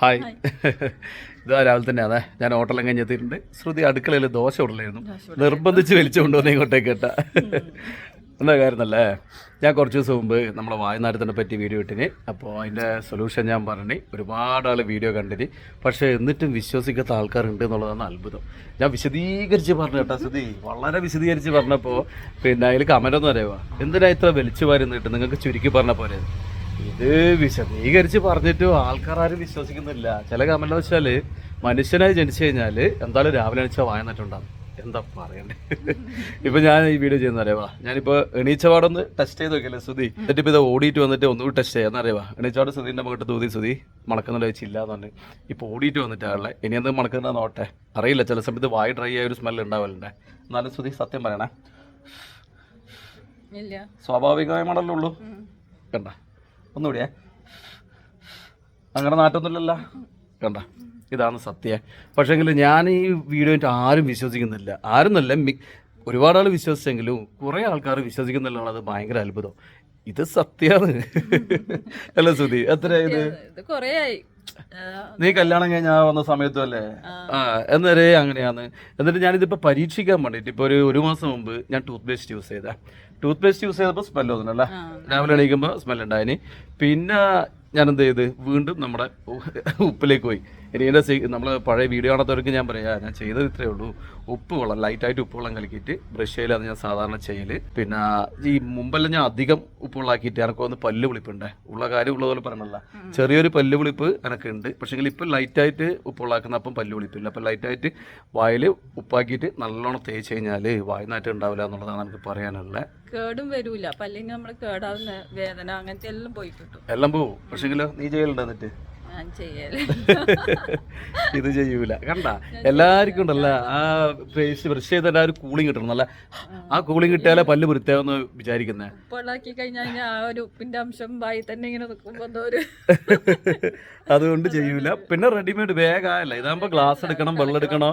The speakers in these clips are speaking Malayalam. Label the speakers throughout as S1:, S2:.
S1: ഹായ്. ഇതാ രാവിലെ തന്നെ അതെ. ഞാൻ ഹോട്ടലും കഴിഞ്ഞെത്തിയിട്ടുണ്ട് ശ്രുതി അടുക്കളയിൽ ദോശ ഉടലായിരുന്നു. നിർബന്ധിച്ച് വലിച്ചു കൊണ്ടുവന്ന് ഇങ്ങോട്ടേക്ക് കേട്ടാ. എന്താ കാര്യമല്ലേ ഞാൻ കുറച്ച് ദിവസം മുമ്പ് നമ്മളെ വായനാരത്തിനെ പറ്റി വീഡിയോ ഇട്ടിന്. അപ്പോൾ അതിന്റെ സൊല്യൂഷൻ ഞാൻ പറഞ്ഞു ഒരുപാട് ആൾ വീഡിയോ കണ്ടിന്. പക്ഷേ എന്നിട്ടും വിശ്വസിക്കാത്ത ആൾക്കാരുണ്ട് എന്നുള്ളതാണ് അത്ഭുതം. ഞാൻ വിശദീകരിച്ച് പറഞ്ഞു കേട്ടോ ശ്രുതി. വളരെ വിശദീകരിച്ച് പറഞ്ഞപ്പോൾ പിന്നെ അതിൽ കമന്റൊന്നും അറിയുക എന്തിനാ ഇത്ര വലിച്ചു വരുന്നിട്ട് നിങ്ങൾക്ക് ചുരുക്കി പറഞ്ഞ പോലെ ഇത് വിശദീകരിച്ച് പറഞ്ഞിട്ട് ആൾക്കാർ ആരും വിശ്വസിക്കുന്നില്ല. ചില കമന്റ് വെച്ചാൽ മനുഷ്യനായി ജനിച്ചു കഴിഞ്ഞാൽ എന്തായാലും രാവിലെ എണീച്ചാൽ വായനട്ടുണ്ടാകും എന്താ പറയണ്ടേ? ഇപ്പൊ ഞാൻ ഈ വീഡിയോ ചെയ്യുന്ന അറിയാവാ? ഞാനിപ്പോ എണീച്ചപാടൊന്ന് ടെസ്റ്റ് ചെയ്ത് നോക്കിയല്ലേ സുധി? എന്നിട്ട് ഇപ്പൊ ഇത് ഓടിയിട്ട് വന്നിട്ട് ഒന്നുകൂടി ടെസ്റ്റ് ചെയ്യാന്ന് അറിയാവാ? എണീച്ചപാട് സുധീന്റെ മകട്ട് തൂതി സുധി മണക്കുന്നില്ല വെച്ചില്ല എന്ന് പറഞ്ഞു ഇപ്പൊ ഓടിയിട്ട് വന്നിട്ടാണല്ലേ ഇനി എന്ത് മണക്കുന്ന നോട്ടെ അറിയില്ല ചില സമയത്ത് വായി ഡ്രൈ ആയ ഒരു സ്മെൽ ഉണ്ടാവലുണ്ടേ. എന്നാലും സുധി സത്യം പറയണേ.
S2: സ്വാഭാവികമായ
S1: മണല്ലേ ഉള്ളൂ. കണ്ട? ഒന്നുകൂടിയേ. അങ്ങനെ നാട്ടൊന്നുമില്ലല്ലോ കണ്ട ഇതാണ് സത്യം. പക്ഷേങ്കിൽ ഞാൻ ഈ വീഡിയോയിട്ട് ആരും വിശ്വസിക്കുന്നില്ല. ആരും നല്ല ഒരുപാട് ആൾ വിശ്വസിച്ചെങ്കിലും കുറേ ആൾക്കാർ വിശ്വസിക്കുന്നില്ല അത് ഭയങ്കര അത്ഭുതം. ഇത് സത്യമാണ് അല്ല സുധി എത്ര ഇത്?
S2: കൊറേ ആയി
S1: നീ കല്യാണം കഴിഞ്ഞാ വന്ന സമയത്തും അല്ലേ? ആ. എന്നേരെ അങ്ങനെയാണ്. എന്നിട്ട് ഞാനിതിപ്പോ പരീക്ഷിക്കാൻ വേണ്ടിയിട്ട് ഇപ്പൊ ഒരു ഒരു മാസം മുമ്പ് ഞാൻ ടൂത്ത് പേസ്റ്റ് യൂസ് ചെയ്ത. ടൂത്ത് പേസ്റ്റ് യൂസ് ചെയ്തപ്പോൾ സ്മെൽ തോന്നുന്നല്ലേ
S2: ആ.
S1: രാവിലെ എണീക്കുമ്പോൾ സ്മെൽ ഉണ്ടായിന്. പിന്നെ ഞാൻ എന്ത് ചെയ്ത്? വീണ്ടും നമ്മുടെ ഉപ്പിലേക്ക് പോയി. ഇനി എന്റെ നമ്മൾ പഴയ വീഡിയോ കാണാത്തവർക്ക് ഞാൻ പറയാം. ഞാൻ ചെയ്തത് ഇത്രയേ ഉള്ളൂ. ഉപ്പ് വെള്ളം ലൈറ്റായിട്ട് ഉപ്പ് വെള്ളം കലക്കിയിട്ട് ബ്രഷ് ചെയ്യലാണ് ഞാൻ സാധാരണ ചെയ്യൽ പിന്നെ ഈ മുമ്പെല്ലാം ഞാൻ അധികം ഉപ്പ് വെള്ളമാക്കിയിട്ട് എനക്ക് ഒന്ന് പല്ല് വിളിപ്പുണ്ടേ. ഉള്ള കാര്യം ഉള്ളതുപോലെ പറഞ്ഞല്ല ചെറിയൊരു പല്ല് വിളിപ്പ് എനക്കുണ്ട്. പക്ഷേങ്കിൽ ഇപ്പം ലൈറ്റായിട്ട് ഉപ്പ് വെള്ളമാക്കുന്ന അപ്പം പല്ല് വിളിപ്പില്ല. അപ്പം ലൈറ്റായിട്ട് വായിൽ ഉപ്പാക്കിയിട്ട് നല്ലോണം തേച്ച് കഴിഞ്ഞാൽ വായനാറ്റം ഉണ്ടാവില്ല എന്നുള്ളതാണ് എനിക്ക് പറയാനുള്ളത്
S2: കേടും വരൂല. പല്ലിന് നമ്മൾ കേടാവുന്ന വേദന അങ്ങനത്തെ എല്ലാം പോയി കിട്ടും
S1: എല്ലാം പോവും. പക്ഷേങ്കിലോ നീ ചെയ്യലുണ്ടോ എന്നിട്ട്? ഇത് ചെയ്യൂല. കണ്ട? എല്ലാവർക്കും ഉണ്ടല്ല. ആ ഫേസ് ബ്രഷ് ചെയ്തിട്ട് ആ ഒരു കൂളിംഗ് കിട്ടണം. നല്ല ആ കൂളിംഗ് കിട്ടിയാലേ പല്ല് വൃത്തിയാവുന്ന വിചാരിക്കുന്നത്
S2: ഉപ്പുള്ളാക്കി കഴിഞ്ഞാൽ ആ ഒരു ഉപ്പിന്റെ അംശം വായി തന്നെ ഇങ്ങനെ
S1: അതുകൊണ്ട് ചെയ്യൂല. പിന്നെ റെഡിമെയ്ഡ് വേഗമല്ല ഇതാകുമ്പോ ഗ്ലാസ് എടുക്കണം വെള്ളം എടുക്കണം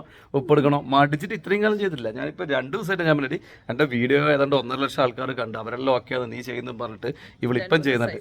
S1: എടുക്കണോ. മടിച്ചിട്ട് ഇത്രയും കാലം ചെയ്തില്ല ഞാനിപ്പോ രണ്ട് ദിവസമായിട്ട് ഞാൻ പറഞ്ഞിട്ട് എന്റെ വീഡിയോ ഏതാണ്ട് ഒന്നര ലക്ഷം ആൾക്കാർ കണ്ട് അവരെല്ലാം ഓക്കെ നീ ചെയ്യുന്നു പറഞ്ഞിട്ട് ഇവളിപ്പം ചെയ്യുന്നുണ്ട്.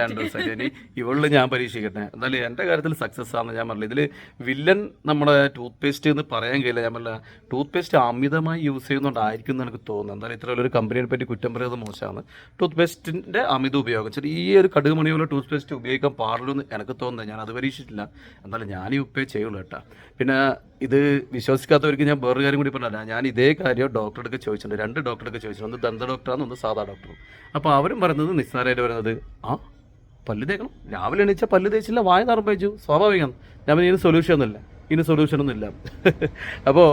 S1: രണ്ടു ദിവസമായിട്ട് ഇനി ഇവളിൽ ഞാൻ പരീക്ഷിക്കട്ടെ. എന്നാലും എന്റെ കാര്യത്തിൽ സക്സസ് ആണെന്ന് ഞാൻ പറഞ്ഞില്ല. ഇതിൽ വില്ലൻ നമ്മുടെ ടൂത്ത് പേസ്റ്റ് എന്ന് പറയാൻ കഴിയില്ല. ഞാൻ പറഞ്ഞ ടൂത്ത് പേസ്റ്റ് അമിതമായി യൂസ് ചെയ്യുന്നതുകൊണ്ടായിരിക്കും എന്ന് എനിക്ക് തോന്നുന്നു. എന്തായാലും ഇത്ര വലിയൊരു കമ്പനിയെ പറ്റി കുറ്റം പറയുന്നത് മോശമാണ്. ടൂത്ത് പേസ്റ്റിന്റെ അമിത ഉപയോഗം. ചെറിയൊരു കടുക് മണി പോലെ ടൂത്ത് പേസ്റ്റ് ഉപയോഗിക്കാൻ പാടുള്ളൂ എന്ന് എനിക്ക് തോന്നുന്നത് ഞാൻ അത് പരീക്ഷിച്ചിട്ടില്ല. എന്നാലും ഞാൻ ഈ ഉപ്പേ ചെയ്യുള്ളൂ കേട്ടോ. പിന്നെ ഇത് വിശ്വസിക്കാത്തവർക്ക് ഞാൻ വേറൊരു കാര്യം കൂടി പറഞ്ഞില്ല ഞാൻ ഇതേ കാര്യം ഡോക്ടറെടുക്ക് ചോദിച്ചിട്ടുണ്ട്. രണ്ട് ഡോക്ടറെടുക്ക് ചോദിച്ചിട്ടുണ്ട്. ഒന്ന് ദന്ത ഡോക്ടറാണ് ഒന്ന് സാധാ ഡോക്ടറും. അപ്പോൾ അവരും പറയുന്നത് നിസ്സാരമായിട്ട് പറയുന്നത് ആ പല്ല് തേക്കണം. രാവിലെ എണീച്ചാൽ പല്ല് തേച്ചില്ല വായ നിറപ്പിച്ചു സ്വാഭാവികം. ഞാൻ ഇതിന് സൊല്യൂഷൻ ഒന്നുമില്ല. ഇതിന് സൊല്യൂഷൻ ഒന്നുമില്ല. അപ്പോൾ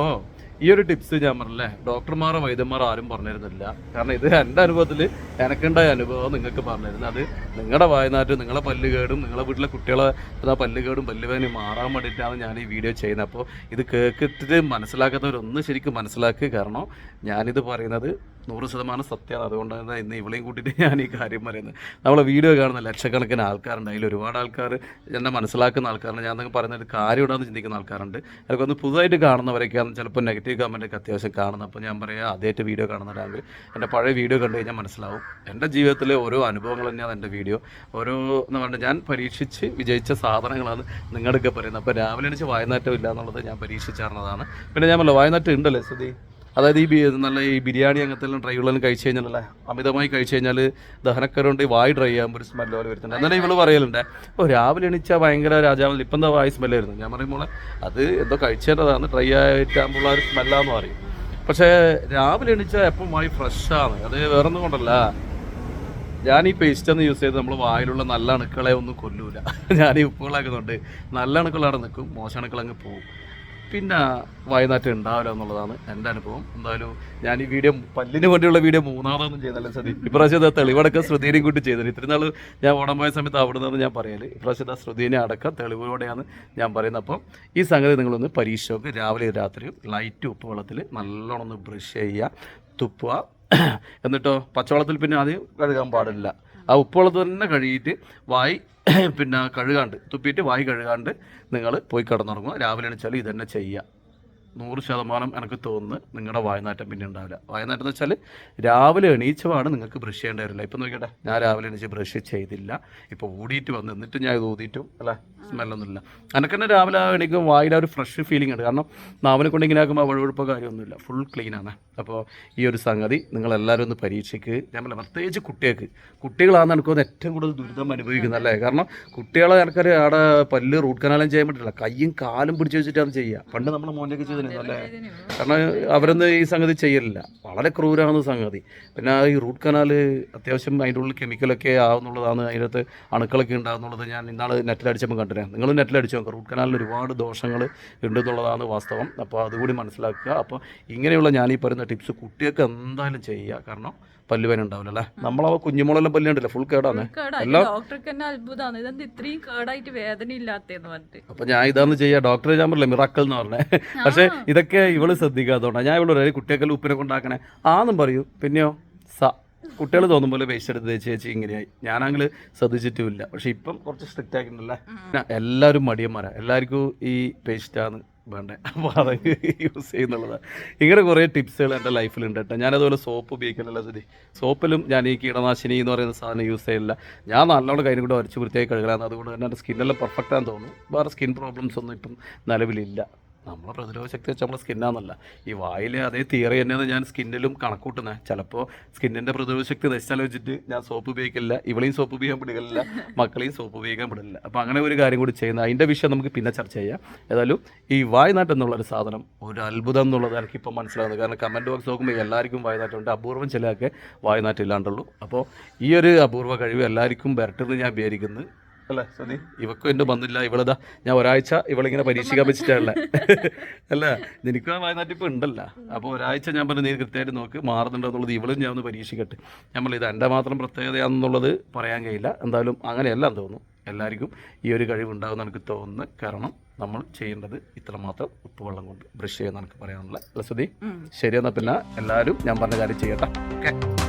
S1: ഈ ഒരു ടിപ്സ് ഞാൻ പറഞ്ഞല്ലേ ഡോക്ടർമാരോ വൈദ്യന്മാരോ ആരും പറഞ്ഞിരുന്നില്ല. കാരണം ഇത് എന്റെ അനുഭവത്തിൽ എനക്കുണ്ടായ അനുഭവം നിങ്ങൾക്ക് പറഞ്ഞിരുന്നത്. അത് നിങ്ങളുടെ വായനാട്ടും നിങ്ങളെ പല്ല് കേടും നിങ്ങളെ വീട്ടിലെ കുട്ടികളെ ആ പല്ല് കേടും പല്ല് വേദനയും മാറാൻ വേണ്ടിയിട്ടാണ് ഞാൻ ഈ വീഡിയോ ചെയ്യുന്നത്. അപ്പോൾ ഇത് കേൾക്കിട്ട് മനസ്സിലാക്കാത്തവരൊന്ന് ശരിക്കും മനസ്സിലാക്കുക. കാരണം ഞാനിത് പറയുന്നത് നൂറ് ശതമാനം സത്യമാണ്. അതുകൊണ്ട് തന്നെ ഇന്ന് ഇവളെയും കൂട്ടിയിട്ട് ഞാൻ ഈ കാര്യം പറയുന്നത്. നമ്മളെ വീഡിയോ കാണുന്ന ലക്ഷക്കണക്കിന് ആൾക്കാരുണ്ട്. അതിൽ ഒരുപാട് ആൾക്കാർ എന്നെ മനസ്സിലാക്കുന്ന ആൾക്കാരുണ്ട്. ഞാൻ നിങ്ങൾക്ക് പറയുന്നത് കാര്യം ഇടാന്ന് ചിന്തിക്കുന്ന ആൾക്കാരുണ്ട്. അതൊക്കെ ഒന്ന് പുതുതായിട്ട് കാണുന്നവരൊക്കെയാണ് ചിലപ്പോൾ നെഗറ്റീവ് കമന്റൊക്കെ അത്യാവശ്യം കാണുന്നത്. അപ്പോൾ ഞാൻ പറയാം ആദ്യമായിട്ട് വീഡിയോ കാണുന്ന കാണുന്നവരാണെങ്കിൽ എന്റെ പഴയ വീഡിയോ കണ്ടു കഴിഞ്ഞാൽ മനസ്സിലാവും. എന്റെ ജീവിതത്തിലെ ഓരോ അനുഭവങ്ങൾ തന്നെയാണ് എന്റെ വീഡിയോ. ഓരോ എന്ന് പറഞ്ഞാൽ ഞാൻ പരീക്ഷിച്ച് വിജയിച്ച സാധനങ്ങളാണ് നിങ്ങളൊക്കെ പറയുന്നത്. അപ്പോൾ രാവിലെ എണീച്ച് വായനാറ്റം ഇല്ല എന്നുള്ളത് ഞാൻ പരീക്ഷിച്ചറിഞ്ഞതാണ് പിന്നെ ഞാൻ പറഞ്ഞല്ലോ വായനാറ്റം ഉണ്ടല്ലേ സുധി? അതായത് ഈ നല്ല ഈ ബിരിയാണി അങ്ങനത്തെ എല്ലാം ഡ്രൈ ഉള്ളതെല്ലാം കഴിച്ചു കഴിഞ്ഞാലല്ലേ അമിതമായി കഴിച്ചു കഴിഞ്ഞാൽ ദഹനക്കരുണ്ട് വായി ഡ്രൈ ആകുമ്പോൾ ഒരു സ്മെല്ല് പോലെ വരുന്നുണ്ട്. എന്നാലും ഇവൾ പറയലുണ്ട് ഓ രാവിലെ എണീച്ചാൽ ഭയങ്കര രാജാവ് ഇപ്പം എന്താ വായി സ്മെല്ല് വരുന്നത്? ഞാൻ പറയുമ്പോൾ അത് എന്തോ കഴിച്ചേണ്ടതാണ് ഡ്രൈ ആയിട്ടാകുമ്പോൾ ഒരു സ്മെല്ലാന്ന് പറയും. പക്ഷേ രാവിലെ എണീച്ചാൽ എപ്പം വായി ഫ്രഷാണ് അത് വേറൊന്നും കൊണ്ടല്ല. ഞാൻ ഈ പേസ്റ്റ് ഒന്ന് യൂസ് ചെയ്ത് നമ്മൾ വായിലുള്ള നല്ല അണുക്കളെ ഒന്നും കൊല്ലൂല. ഞാൻ ഈ ഉപ്പുകളാക്കുന്നുണ്ട് നല്ല അണുക്കളവിടെ നിൽക്കും മോശം അണുക്കൾ അങ്ങ് പോകും പിന്നെ വായനാറ്റം ഉണ്ടാവില്ല എന്നുള്ളതാണ് എന്റെ അനുഭവം. എന്തായാലും ഞാൻ ഈ വീഡിയോ പല്ലിന് വേണ്ടിയുള്ള വീഡിയോ മൂന്നാമതൊന്നും ചെയ്തല്ല സതി. ഇപ്രാവശ്യം തെളിവടക്കം ശ്രുതിനെയും കൂട്ടി ചെയ്തത്. ഇത്രയും നാൾ ഞാൻ ഓണം പോയ സമയത്ത് അവിടെ നിന്ന് ഞാൻ പറയൽ. ഇപ്രാവശ്യം ശ്രുതിനെ അടക്കം തെളിവോടെയാണ് ഞാൻ പറയുന്നത്. അപ്പം ഈ സംഗതി നിങ്ങളൊന്ന് പരീക്ഷയ്ക്ക് രാവിലെ രാത്രിയും ലൈറ്റ് ഉപ്പ് വെള്ളത്തിൽ നല്ലോണം ഒന്ന് ബ്രഷ് ചെയ്യുക തുപ്പുക. എന്നിട്ടോ പച്ചവെള്ളത്തിൽ പിന്നെ ആദ്യം കഴുകാൻ പാടില്ല. ആ ഉപ്പുള്ളത് തന്നെ കഴുകിയിട്ട് വായി പിന്നെ കഴുകാണ്ട് തുപ്പിയിട്ട് വായി കഴുകാണ്ട് നിങ്ങൾ പോയി കിടന്നുറങ്ങുക. രാവിലെ എണീച്ചാൽ ഇതന്നെ തന്നെ ചെയ്യുക നൂറ് ശതമാനം എനിക്ക് തോന്നുന്നു നിങ്ങളുടെ വായനാറ്റം പിന്നെ ഉണ്ടാവില്ല. വായനാറ്റം എന്ന് വെച്ചാൽ രാവിലെ എണീച്ചവാണ് നിങ്ങൾക്ക് ബ്രഷ് ചെയ്യേണ്ടി വരില്ല. ഇപ്പം നോക്കിയട്ടെ ഞാൻ രാവിലെ എണീച്ച് ബ്രഷ് ചെയ്തില്ല. ഇപ്പോൾ ഓടിയിട്ട് വന്ന് എന്നിട്ട് ഞാൻ ഇത് ഊതിയിട്ടും അല്ലേ? സ്മെല്ലൊന്നുമില്ല. എനിക്ക് തന്നെ രാവിലെ എണീക്കും വായിലെ ഒരു ഫ്രഷ് ഫീലിംഗ് ഉണ്ട്. കാരണം നാവിനെ കൊണ്ട് ഇങ്ങനെ ആക്കുമ്പോൾ വഴുവഴുപ്പോ കാര്യമൊന്നുമില്ല. ഫുൾ ക്ലീനാണ് അപ്പോൾ ഈ ഒരു സംഗതി നിങ്ങളെല്ലാവരും ഒന്ന് പരീക്ഷയ്ക്ക് ഞാൻ പറയാം പ്രത്യേകിച്ച് കുട്ടികൾക്ക്. കുട്ടികളാണെന്ന് എനിക്ക് തോന്നുന്നത് ഏറ്റവും കൂടുതൽ ദുരിതം അനുഭവിക്കുന്നത് അല്ലേ? കാരണം കുട്ടികളെ എനിക്കൊരു അവിടെ പല്ല് റൂട്ട് കനാലും ചെയ്യാൻ പറ്റില്ല. കയ്യും കാലും പിടിച്ച് വെച്ചിട്ടാണ് ചെയ്യുക പണ്ട് നമ്മൾ മോന്റെയൊക്കെ ചെയ്തിരുന്നു അല്ലേ? കാരണം അവരൊന്നും ഈ സംഗതി ചെയ്യലില്ല. വളരെ ക്രൂരാണ് സംഗതി. പിന്നെ ഈ റൂട്ട് കനാൽ അത്യാവശ്യം അതിന്റെ ഉള്ളിൽ കെമിക്കലൊക്കെ ആവുന്നുള്ളതാണ് അതിനകത്ത് അണുക്കളൊക്കെ ഉണ്ടാകുന്നുള്ളത് ഞാൻ ഇന്നാൾ നെറ്റിലടിച്ചപ്പോൾ കണ്ടിരുന്നത് നിങ്ങൾ നെറ്റിലടിച്ച് നോക്കുക റൂട്ട് കനാലിൽ ഒരുപാട് ദോഷങ്ങൾ ഉണ്ടെന്നുള്ളതാണ് വാസ്തവം. അപ്പോൾ അതുകൂടി മനസ്സിലാക്കുക. അപ്പോൾ ഇങ്ങനെയുള്ള ഞാൻ ഈ പറയുന്ന ടിപ്സ് കുട്ടികൾക്ക് എന്തായാലും ചെയ്യുക കാരണം പല്ലുവേന ഉണ്ടാവില്ല അല്ലേ നമ്മളവ കുഞ്ഞുമോളെല്ലാം പല്ലുണ്ടല്ലോ ഫുൾ കേടാണ്
S2: കേടായി ഡോക്ടർക്ക് തന്നെ അത്ഭുതമാണ് ഇതെന്ത് ഇത്രയും കേടായിട്ട് വേദന പറഞ്ഞിട്ട്.
S1: അപ്പൊ ഞാൻ ഇതാന്ന് ചെയ്യാ ഡോക്ടറെ ഞാൻ പറഞ്ഞില്ല മിറാക്കൽ എന്ന് പറഞ്ഞേ. പക്ഷെ ഇതൊക്കെ ഇവൾ ശ്രദ്ധിക്കാത്തതുകൊണ്ടാണ് ഞാൻ ഇവിടെ ഒരു കുട്ടിയൊക്കെ ഉപ്പിനെ കൊണ്ടാക്കണേ. ആന്നും പറയൂ. പിന്നെയോ സ കുട്ടികൾ തോന്നും പോലെ പേസ്റ്റ് എടുത്ത് തേച്ച് ചേച്ചി ഇങ്ങനെയായി. ഞാനാണെങ്കിൽ ശ്രദ്ധിച്ചിട്ടുമില്ല. പക്ഷെ ഇപ്പം കുറച്ച് സ്ട്രിക്റ്റ് ആക്കിയിട്ടുണ്ടല്ലേ എല്ലാവരും മടിയന്മാരാ. എല്ലാവർക്കും ഈ പേസ്റ്റാണ് വേണ്ടേ? അപ്പോൾ അത് യൂസ് ചെയ്യുന്നുള്ളതാണ് ഇങ്ങനെ കുറേ ടിപ്സുകൾ എന്റെ ലൈഫിലുണ്ട് കേട്ടോ. ഞാനതുപോലെ സോപ്പ് ഉപയോഗിക്കുന്നില്ല സ്ഥിതി സോപ്പിലും ഞാൻ ഈ കീടനാശിനി എന്ന് പറയുന്ന സാധനം യൂസ് ചെയ്യില്ല ഞാൻ നല്ലോണം കയ്യിൽ കൂടെ വരച്ച് വൃത്തിയായി കഴുകലാണ് അതുകൊണ്ട് തന്നെ എന്റെ സ്കിന്നെല്ലാം പെർഫെക്റ്റ് ആണെന്ന് തോന്നുന്നു. വേറെ സ്കിൻ പ്രോബ്ലംസ് ഒന്നും ഇപ്പം നിലവിലില്ല. നമ്മളെ പ്രതിരോധ ശക്തി വെച്ചാൽ നമ്മളെ സ്കിന്നാന്നല്ല ഈ വായിലെ അതേ തിയറി തന്നെയാണ് ഞാൻ സ്കിന്നിലും കണക്കൂട്ടുന്നത് ചിലപ്പോൾ സ്കിന്നിന്റെ പ്രതിരോധ ശക്തി നശിച്ചാലോ വെച്ചിട്ട് ഞാൻ സോപ്പ് ഉപയോഗിക്കില്ല ഇവളെയും സോപ്പ് ഉപയോഗിക്കാൻ വിടുകയില്ല മക്കളെയും സോപ്പ് ഉപയോഗിക്കാൻ വിടില്ല അപ്പോൾ അങ്ങനെ ഒരു കാര്യം കൂടി ചെയ്യുന്നത് അതിന്റെ വിഷയം നമുക്ക് പിന്നെ ചർച്ച ചെയ്യാം. ഏതായാലും ഈ വായനാട്ടം എന്നുള്ളൊരു സാധനം ഒരു അത്ഭുതം എന്നുള്ളത് എനിക്കിപ്പോൾ മനസ്സിലാകുന്നത് കാരണം കമന്റ് ബോക്സ് നോക്കുമ്പോൾ എല്ലാവർക്കും വായനാട്ടമുണ്ട് അപൂർവം ചിലയൊക്കെ വായനാട്ടം ഇല്ലാണ്ടുള്ളൂ. അപ്പോൾ ഈ ഒരു അപൂർവ കഴിവ് എല്ലാവർക്കും വരട്ടെന്ന് ഞാൻ വിചാരിക്കുന്നു. അല്ലേ സതി? ഇവക്കും എന്റെ വന്നില്ല ഇവളിതാ. ഞാൻ ഒരാഴ്ച ഇവളിങ്ങനെ പരീക്ഷിക്കാൻ വെച്ചിട്ടാണല്ലേ അല്ല നിനക്കും ആ വായനാട്ടിപ്പ് ഉണ്ടല്ലോ. അപ്പോൾ ഒരാഴ്ച ഞാൻ പറഞ്ഞു നീ കൃത്യമായിട്ട് നോക്ക് മാറുന്നുണ്ടോ എന്നുള്ളത് ഇവളും ഞാൻ ഒന്ന് പരീക്ഷിക്കട്ടെ. നമ്മൾ ഇത് എന്റെ മാത്രം പ്രത്യേകതയാണെന്നുള്ളത് പറയാൻ കഴിയില്ല. എന്തായാലും അങ്ങനെയല്ല എന്ന് തോന്നുന്നു. എല്ലാവർക്കും ഈ ഒരു കഴിവ് ഉണ്ടാകുമെന്ന് എനിക്ക് തോന്നുന്നു. കാരണം നമ്മൾ ചെയ്യേണ്ടത് ഇത്രമാത്രം ഉപ്പുവെള്ളം കൊണ്ട് ബ്രഷ് ചെയ്യുന്ന എനിക്ക് പറയാനുള്ള അല്ല സുധി ശരി എന്നാൽ പിന്നെ എല്ലാവരും ഞാൻ പറഞ്ഞ കാര്യം ചെയ്യട്ടെ. ഓക്കെ.